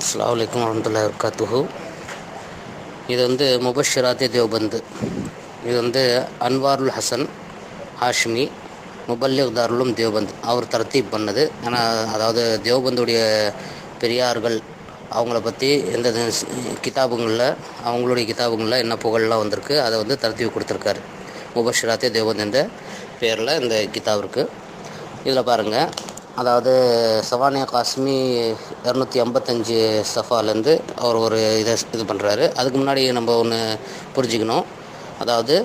அஸ்ஸலாமு அலைக்கும் வரமத்துல்லாஹி இது வந்து முபஷிராத்தே தேவ்பந்து. இது வந்து அன்வாருல் ஹசன் ஹாஷ்மி முபல்லிக் தாருலும் தேவ்பந்த். அவர் தரத்தீப் பண்ணது. ஆனால் அதாவது தேவ்பந்துடைய பெரியார்கள் அவங்கள பற்றி எந்த கிதாபுங்களில் அவங்களுடைய கிதாபுங்களில் என்ன புகழ்லாம் வந்திருக்கு அதை வந்து தரத்தீப் கொடுத்துருக்காரு. முபஷிராத்தே தேவ்பந்த் என்ற பேரில் இந்த கிதாப் இருக்குது இதில் பாருங்கள் அதாவது சவானியா காஸ்மி இரநூத்தி ஐம்பத்தஞ்சு சஃபாலேருந்து அவர் ஒரு இதை இது பண்ணுறாரு. அதுக்கு முன்னாடி நம்ம ஒன்று புரிஞ்சுக்கணும். அதாவது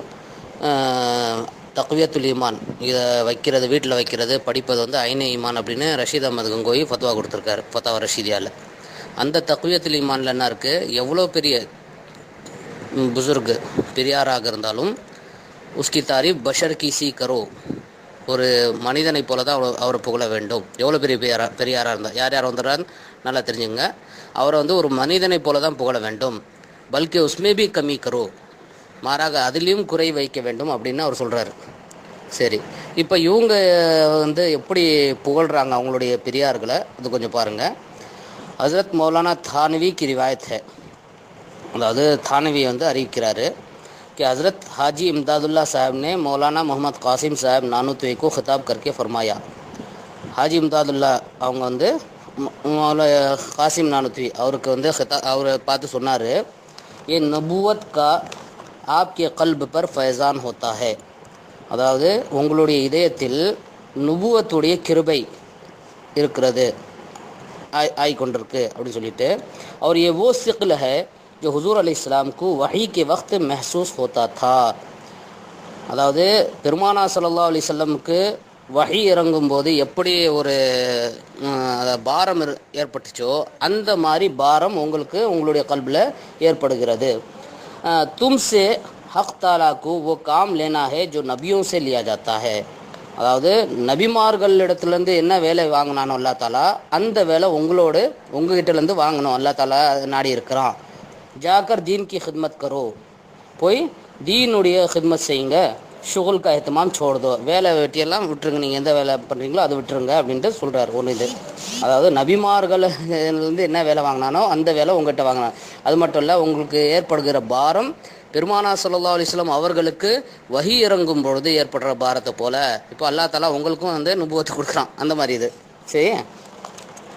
தக்வியத்துல் ஈமான் இதை வைக்கிறது வீட்டில் வைக்கிறது படிப்பது வந்து ஐனே ஈமான் அப்படின்னு ரஷீத் அகமது கங்கோய் ஃபத்வா கொடுத்துருக்காரு ஃபத்தாவா ரஷீதியாவில் அந்த தக்வியத்துல் ஈமானில் என்ன இருக்குது எவ்வளோ பெரிய புசுர்கு பெரியாராக இருந்தாலும் உஸ்கி தாரிஃப் பஷர் கீசி கரோ ஒரு மனிதனை போல தான் அவர் அவரை புகழ வேண்டும். எவ்வளோ பெரிய பெரியாரா பெரியாராக இருந்தால் யார் யார் வந்துடுறாரு நல்லா தெரிஞ்சுங்க. அவரை வந்து ஒரு மனிதனை போல தான் புகழ வேண்டும். பல்கி உஸ்மேபி கம்மி கரோ. மாறாக அதுலேயும் குறை வைக்க வேண்டும் அப்படின்னு அவர் சொல்கிறாரு சரி. இப்போ இவங்க வந்து எப்படி புகழ்கிறாங்க அவங்களுடைய பெரியார்களை? அது கொஞ்சம் பாருங்கள் ஹசரத் மௌலானா தானவி கிரிவாயத் அதாவது தானவி வந்து அறிவிக்கிறாரு. کہ حضرت حاجی امداد اللہ صاحب نے مولانا محمد قاسم صاحب نانوتوی کو خطاب کر کے فرمایا۔ حاجی امداد اللہ அவங்க வந்து مولا قاسم نانوتوی அவருக்கு வந்து خطا அவர் பார்த்து சொன்னார் یہ نبوت کا آپ کے قلب پر فیضان ہوتا ہے۔ அதாவது உங்களுடைய இதயத்தில் நுபுவத்துடைய கிருபை இருக்கிறது ஆய் கொண்டிருக்கு அப்படின்னு சொல்லிட்டு اور یہ وہ ثقل ہے जो हुजूर अलैहिस्सलाम को वही के वक्त महसूस होता था அதாவது பெருமானா சல்லா அலி சொல்லமுக்கு வகி இறங்கும்போது எப்படி ஒரு பாரம் ஏற்பட்டுச்சோ அந்த மாதிரி பாரம் உங்களுக்கு உங்களுடைய கல்பில் ஏற்படுகிறது தும்சே ஹக் தாலாக்கு ஓ காம் லேனா ஹே ஜோ நபியும் சே லியா ஜாத்தா ஹே அதாவது நபிமார்கள் இடத்துலேருந்து என்ன வேலை வாங்கினானோ அல்லா தாலா அந்த வேலை உங்களோடு உங்ககிட்டலேருந்து வாங்கணும் அல்லா தாலா நாடி இருக்கிறான் ஜாக்கர் தீன் கி ஹித்மத் கரோ போய் தீனுடைய ஹித்மத் செய்யுங்க ஷுகுல் கா எத்தமாம் சோடுதோ வேலை வெட்டியெல்லாம் விட்டுருங்க நீங்கள் எந்த வேலை பண்ணுறீங்களோ அதை விட்டுருங்க அப்படின்ட்டு சொல்கிறார் ஒன்று இது அதாவது நபிமார்கள்லேருந்து என்ன வேலை வாங்கினானோ அந்த வேலை உங்கள்கிட்ட வாங்கினான் அது மட்டும் இல்லை உங்களுக்கு ஏற்படுகிற பாரம் பெருமானா சல்லா அலிஸ்லாம் அவர்களுக்கு வகி இறங்கும் பொழுது ஏற்படுற பாரத்தை போல் இப்போ அல்லா தலா உங்களுக்கும் வந்து நுபுவத்து கொடுக்குறான். அந்த மாதிரி இது. சரி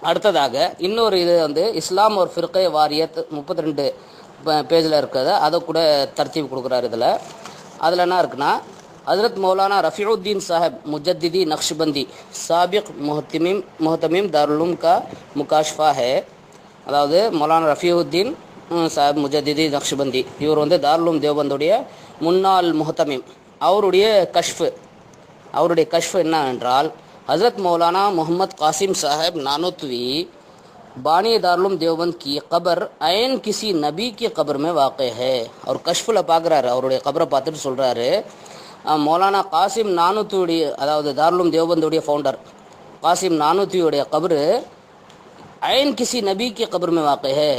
அடுத்ததாக இன்னொரு இது வந்து இஸ்லாம் ஒரு ஃபிர்கை வாரியத் முப்பத்தி ரெண்டு பேஜில் இருக்கிறத. அதை கூட தர்த்தீப் கொடுக்குறாரு இதில். அதில் என்ன இருக்குன்னா ஹசரத் மௌலானா ரஃபியுద్దீன் சாஹிப் முஜத்திதி நக்ஷ்பந்தி சாபிக் முஹத்திமிம் முஹத்தமீம் தாருலும் கா முகாஷ்ஃபா ஹே. அதாவது மௌலானா ரஃபியுத்தீன் சாஹிப் முஜத்திதி நக்ஷபந்தி இவர் வந்து தாருலும் தேவபந்துடைய முன்னாள் முஹத்தமீம். அவருடைய கஷ்ஃபு அவருடைய கஷ்ஃபு என்ன என்றால் हज़रत मौलाना मोहम्मद कासिम साहब नानोतवी बानी दारुम देवबंद की कबर ऐन किसी नबी की कबर में वाक़ है और கஷ்ஃபில் பார்க்குறாரு அவருடைய கபரை பார்த்துட்டு சொல்கிறாரு மௌலானா காசிம் நானூற்றியுடைய அதாவது தாருலும் தேவபந்துடைய ஃபவுண்டர் காசிம் நானூற்றியுடைய கபரு ஐன் கிசி நபிக்கு கபருமே வாக்கு ஹே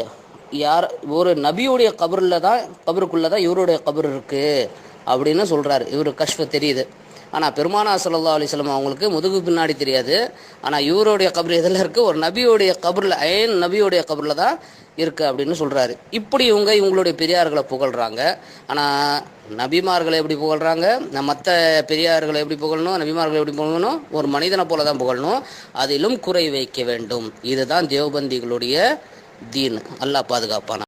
யார் ஒரு நபியுடைய கபரில் தான் கபருக்குள்ளே தான் இவருடைய கபர் இருக்குது அப்படின்னு சொல்கிறார் இவர் கஷ்ப தெரியுது ஆனால் பெருமானா சல்லா அலிஸ்லாம் அவங்களுக்கு முதுகு பின்னாடி தெரியாது. ஆனால் இவருடைய கபர் எதில் இருக்குது ஒரு நபியுடைய கபரில் ஏன் நபியுடைய கபரில் தான் இருக்குது அப்படின்னு சொல்கிறாரு இப்படி இவங்க இவங்களுடைய பெரியார்களை புகழ்கிறாங்க ஆனால் நபிமார்களை எப்படி புகழ்கிறாங்க மற்ற பெரியார்களை எப்படி புகழணும்? நபிமார்களை எப்படி புகழணும்? ஒரு மனிதனை போல தான் புகழணும். அதிலும் குறை வைக்க வேண்டும். இதுதான் தேவபந்திகளுடைய தீன். அல்லாஹ் பாதுகாப்பான